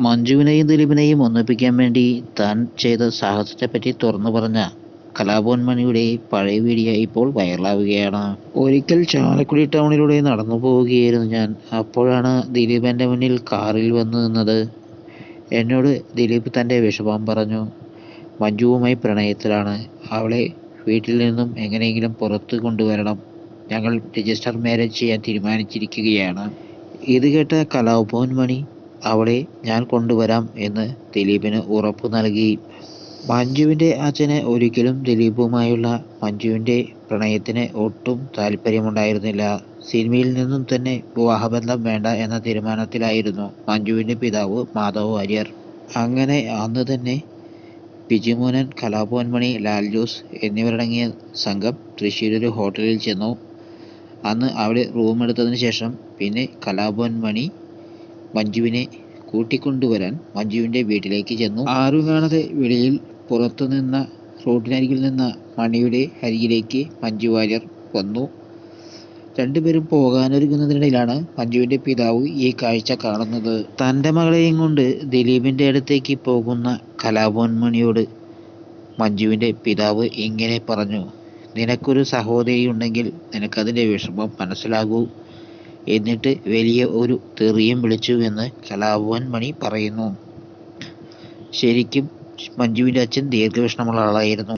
മഞ്ജുവിനെയും ദിലീപിനെയും ഒന്നിപ്പിക്കാൻ വേണ്ടി താൻ ചെയ്ത സാഹസത്തെപ്പറ്റി തുറന്നു പറഞ്ഞ കലാഭവൻ മണിയുടെ പഴയ വീഡിയോ ഇപ്പോൾ വൈറലാവുകയാണ്. ഒരിക്കൽ ചാലക്കുടി ടൗണിലൂടെ നടന്നു പോവുകയായിരുന്നു ഞാൻ. അപ്പോഴാണ് ദിലീപ് എന്റെ മുന്നിൽ കാറിൽ വന്നു നിന്നത്. എന്നോട് ദിലീപ് തന്റെ വിഷമം പറഞ്ഞു. മഞ്ജുവുമായി പ്രണയത്തിലാണ്. അവളെ വീട്ടിൽ നിന്നും എങ്ങനെയെങ്കിലും പുറത്ത് കൊണ്ടുവരണം. ഞങ്ങൾ രജിസ്റ്റർ മാരേജ് ചെയ്യാൻ തീരുമാനിച്ചിരിക്കുകയാണ്. ഇത് കേട്ട കലാഭവൻ മണി അവളെ ഞാൻ കൊണ്ടുവരാം എന്ന് ദിലീപിന് ഉറപ്പു നൽകി. മഞ്ജുവിന്റെ അച്ഛന് ഒരിക്കലും ദിലീപുമായുള്ള മഞ്ജുവിന്റെ പ്രണയത്തിന് ഒട്ടും താല്പര്യമുണ്ടായിരുന്നില്ല. സിനിമയിൽ നിന്നും തന്നെ വിവാഹബന്ധം വേണ്ട എന്ന തീരുമാനത്തിലായിരുന്നു മഞ്ജുവിന്റെ പിതാവ് മാധവ് വാര്യർ. അങ്ങനെ അന്ന് തന്നെ ബിജിമോനൻ കലാഭവൻ മണി ലാൽ ജോസ് എന്നിവരടങ്ങിയ സംഘം തൃശ്ശൂരൊരു ഹോട്ടലിൽ ചെന്നു. അന്ന് അവിടെ റൂം എടുത്തതിന് ശേഷം പിന്നെ കലാഭവൻ മണി മഞ്ജുവിനെ കൂട്ടിക്കൊണ്ടുവരാൻ മഞ്ജുവിന്റെ വീട്ടിലേക്ക് ചെന്നു. ആരു കാണാതെ വെളിയിൽ പുറത്തു നിന്ന റോഡിനരികിൽ നിന്ന മണിയുടെ അരികിലേക്ക് മഞ്ജു വാര്യർ വന്നു. രണ്ടുപേരും പോകാനൊരുങ്ങുന്നതിനിടയിലാണ് മഞ്ജുവിന്റെ പിതാവ് ഈ കാഴ്ച കാണുന്നത്. തന്റെ മകളെയും കൊണ്ട് ദിലീപിന്റെ അടുത്തേക്ക് പോകുന്ന കലാഭവൻ മണിയോട് മഞ്ജുവിന്റെ പിതാവ് ഇങ്ങനെ പറഞ്ഞു നിനക്കൊരു സഹോദരി ഉണ്ടെങ്കിൽ നിനക്കതിന്റെ വിഷമം മനസ്സിലാകൂ. എന്നിട്ട് വലിയ ഒരു തെറിയും വിളിച്ചു എന്ന് കലാഭവൻ മണി പറയുന്നു. ശരിക്കും മഞ്ജുവിന്റെ അച്ഛൻ ദീർഘവീക്ഷണമുള്ള ആളായിരുന്നു.